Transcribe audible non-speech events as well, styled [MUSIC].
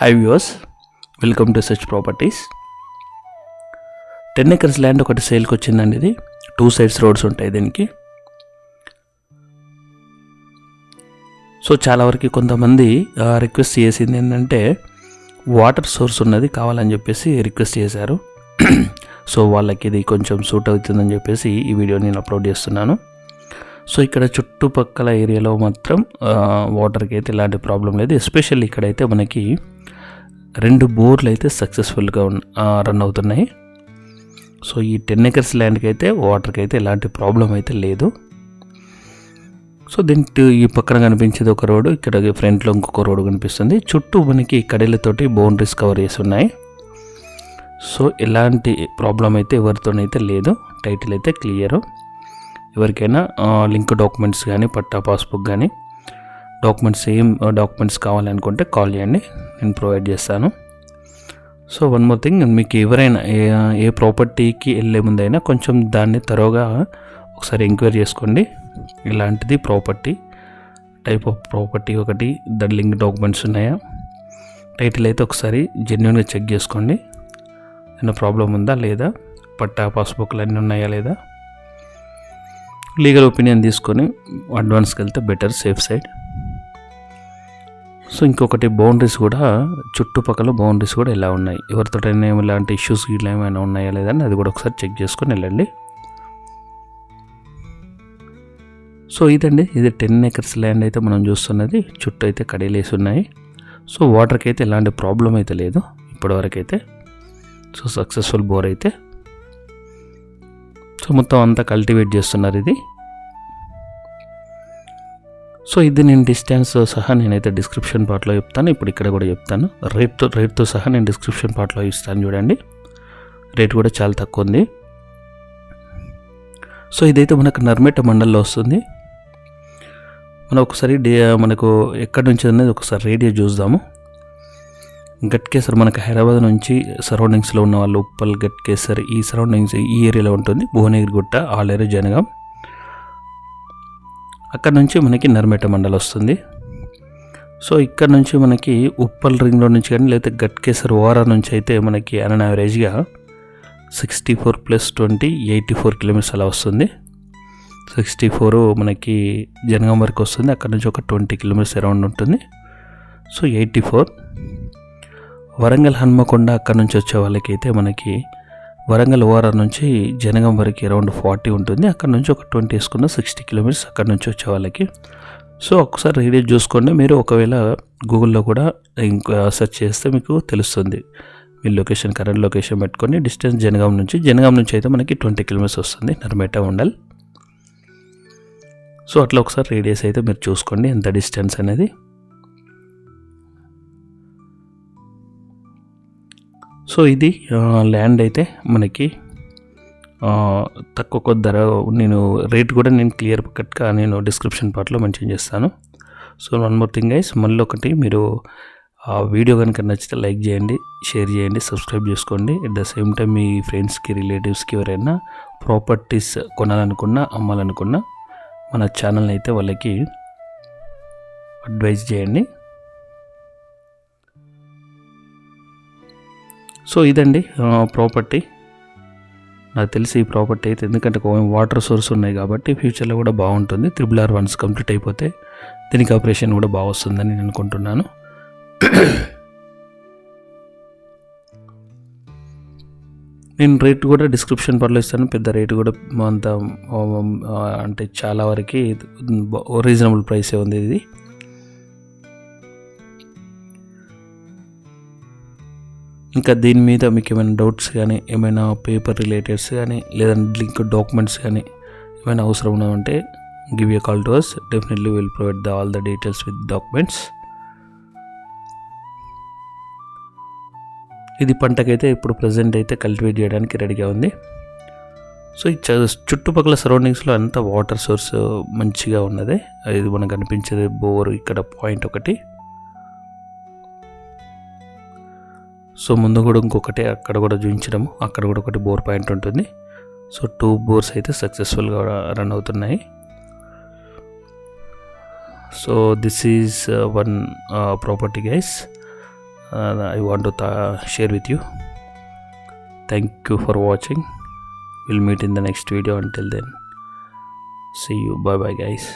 Hi viewers welcome to such properties ten acres land ఒకటి సేల్కి వచ్చిందండి ఇది. టూ సైడ్స్ రోడ్స్ ఉంటాయి దీనికి. సో చాలా వరకు కొంతమంది రిక్వెస్ట్ చేసింది ఏంటంటే వాటర్ సోర్స్ ఉన్నది కావాలని చెప్పేసి రిక్వెస్ట్ చేశారు. [CLEARS THROAT] సో వాళ్ళకి ఇది కొంచెం సూట్ అవుతుందని చెప్పేసి ఈ వీడియో నేను అప్లోడ్ చేస్తున్నాను. సో ఇక్కడ చుట్టుపక్కల ఏరియాలో మాత్రం వాటర్కి అయితే ఎలాంటి ప్రాబ్లం లేదు. ఎస్పెషల్లీ ఇక్కడైతే మనకి రెండు బోర్లు అయితే సక్సెస్ఫుల్గా ఉన్- రన్ అవుతున్నాయి. సో ఈ టెన్ ఎకర్స్ ల్యాండ్కి అయితే వాటర్కి అయితే ఎలాంటి ప్రాబ్లం అయితే లేదు. సో దీనికి ఈ పక్కన కనిపించేది ఒక రోడ్డు ఇక్కడ ఫ్రంట్లో ఇంకొక రోడ్డు కనిపిస్తుంది. చుట్టూ మనకి కడీలతోటి బౌండరీస్ కవర్ చేసి ఉన్నాయి. సో ఎలాంటి ప్రాబ్లం అయితే ఎవరితోనైతే లేదు. టైటిల్ అయితే క్లియరు ఎవరికైనా లింక్ డాక్యుమెంట్స్ కానీ పట్టా పాస్బుక్ కానీ డాక్యుమెంట్స్ ఏం డాక్యుమెంట్స్ కావాలనుకుంటే కాల్ చేయండి నేను ప్రొవైడ్ చేస్తాను. సో వన్ మోర్ థింగ్ మీకు ఎవరైనా ఏ ఏ ప్రాపర్టీకి వెళ్ళే ముందైనా కొంచెం దాన్ని తరోగా ఒకసారి ఎంక్వైరీ చేసుకోండి. ఇలాంటిది ప్రాపర్టీ టైప్ ఆఫ్ ప్రాపర్టీ ఒకటి దాని లింక్ డాక్యుమెంట్స్ ఉన్నాయా? టైటిల్ అయితే ఒకసారి జెన్యున్గా చెక్ చేసుకోండి. ఏమైనా ప్రాబ్లం ఉందా లేదా? పట్టా పాస్బుక్లు అన్నీ ఉన్నాయా లేదా? లీగల్ ఒపీనియన్ తీసుకొని అడ్వాన్స్కి వెళ్తే బెటర్ సేఫ్ సైడ్. సో ఇంకొకటి బౌండరీస్ కూడా చుట్టుపక్కల బౌండరీస్ కూడా ఎలా ఉన్నాయి? ఎవరితోటైనా ఇలాంటి ఇష్యూస్ ఇట్లా ఏమైనా ఉన్నాయా లేదా అని అది కూడా ఒకసారి చెక్ చేసుకొని వెళ్ళండి. సో ఇదండి. ఇది టెన్ ఎకర్స్ ల్యాండ్ అయితే మనం చూస్తున్నది. చుట్టూ అయితే కడీలేసి ఉన్నాయి. సో వాటర్కి అయితే ఎలాంటి ప్రాబ్లం అయితే లేదు ఇప్పటివరకు అయితే సో సక్సెస్ఫుల్ బోర్ అయితే. సో మొత్తం అంతా కల్టివేట్ చేస్తున్నారు ఇది. సో ఇది నేను డిస్టెన్స్ సహా నేనైతే డిస్క్రిప్షన్ పార్ట్లో చెప్తాను. ఇప్పుడు ఇక్కడ కూడా చెప్తాను. రేట్తో రేట్తో సహా నేను డిస్క్రిప్షన్ పార్ట్లో ఇస్తాను చూడండి. రేట్ కూడా చాలా తక్కువ ఉంది. సో ఇదైతే మనకు నర్మేట మండల్లో వస్తుంది. మనం ఒకసారి డే మనకు ఎక్కడి నుంచి అనేది ఒకసారి రేడియో చూద్దాము. గట్కేసర్ మనకు హైదరాబాద్ నుంచి సరౌండింగ్స్లో ఉన్న వాళ్ళు ఉప్పల్ గట్కేసర్ ఈ సరౌండింగ్స్ ఈ ఏరియాలో ఉంటుంది. భువనగిరి గుట్ట ఆలేరు జనగాం. అక్కడ నుంచి మనకి నర్మేట మండల్ వస్తుంది. సో ఇక్కడ నుంచి మనకి ఉప్పల్ రింగ్లో నుంచి కానీ లేకపోతే గట్కేసర్ ఓరా నుంచి అయితే మనకి అన్ యావరేజ్గా sixty four plus twenty eighty four kilometers అలా వస్తుంది. సిక్స్టీ ఫోర్ మనకి జనగాం వరకు వస్తుంది. అక్కడ నుంచి ఒక ట్వంటీ కిలోమీటర్స్ అరౌండ్ ఉంటుంది. So eighty four Warangal Hanmakonda అక్కడ నుంచి వచ్చే వాళ్ళకి అయితే మనకి వరంగల్ ఓఆర్ఆర్ నుంచి జనగం వరకు అరౌండ్ ఫార్టీ ఉంటుంది. అక్కడ నుంచి ఒక ట్వంటీ వేసుకున్న సిక్స్టీ కిలోమీటర్స్ అక్కడ నుంచి వచ్చే వాళ్ళకి. సో ఒకసారి రేడియో చూసుకోండి. మీరు ఒకవేళ గూగుల్లో కూడా ఇంకా సెర్చ్ చేస్తే మీకు తెలుస్తుంది. మీ లొకేషన్ కరెంట్ లొకేషన్ పెట్టుకొని డిస్టెన్స్ జనగాం నుంచి జనగాం నుంచి అయితే మనకి ట్వంటీ కిలోమీటర్స్ వస్తుంది. నర్మేట ఉండాలి. సో అట్లా ఒకసారి రేడియస్ అయితే మీరు చూసుకోండి. ఎంత డిస్టెన్స్ అనేది. సో ఇది ల్యాండ్ అయితే మనకి తక్కువ ధర నేను రేట్ కూడా నేను క్లియర్ కట్గా నేను డిస్క్రిప్షన్ పార్ట్లో మెన్షన్ చేస్తాను. So one more thing guys మళ్ళీ ఒకటి మీరు ఆ వీడియో కనుక నచ్చితే లైక్ చేయండి షేర్ చేయండి సబ్స్క్రైబ్ చేసుకోండి. అట్ ద సేమ్ టైం మీ ఫ్రెండ్స్కి రిలేటివ్స్కి ఎవరైనా ప్రాపర్టీస్ కొనాలనుకున్నా అమ్మాలనుకున్నా మన ఛానల్ని అయితే వాళ్ళకి అడ్వైజ్ చేయండి. సో ఇదండి ప్రాపర్టీ నాకు తెలిసి ఈ ప్రాపర్టీ అయితే ఎందుకంటే వాటర్ సోర్స్ ఉన్నాయి కాబట్టి ఫ్యూచర్లో కూడా బాగుంటుంది. త్రిబుల్ ఆర్ వన్స్ కంప్లీట్ అయిపోతే దీనికి ఆపరేషన్ కూడా బాగా వస్తుందని నేను అనుకుంటున్నాను. నేను రేట్ కూడా డిస్క్రిప్షన్ పర్లో ఇస్తాను. పెద్ద రేటు కూడా అంత అంటే చాలా వరకు రీజనబుల్ ప్రైసే ఉంది ఇది. ఇంకా దీని మీద మీకు ఏమైనా డౌట్స్ కానీ ఏమైనా పేపర్ రిలేటెడ్స్ కానీ లేదంటే లింక్ డాక్యుమెంట్స్ కానీ ఏమైనా అవసరం ఉన్నాయంటే give a call to us definitely will provide the all the details with documents ఇది పంటకైతే ఇప్పుడు ప్రజెంట్ అయితే కల్టివేట్ చేయడానికి రెడీగా ఉంది. సో ఈ చుట్టుపక్కల సరౌండింగ్స్లో అంతా వాటర్ సోర్స్ మంచిగా ఉన్నది. ఇది మనకు కనిపించేది బోర్ ఇక్కడ పాయింట్ ఒకటి. సో ముందు కూడా ఇంకొకటి అక్కడ కూడా చూపించడము అక్కడ కూడా ఒకటి బోర్ పాయింట్ ఉంటుంది. సో టూ బోర్స్ అయితే సక్సెస్ఫుల్గా రన్ అవుతున్నాయి. So this is one property guys I want to share with you thank you for watching will meet in the next video until then see you bye bye guys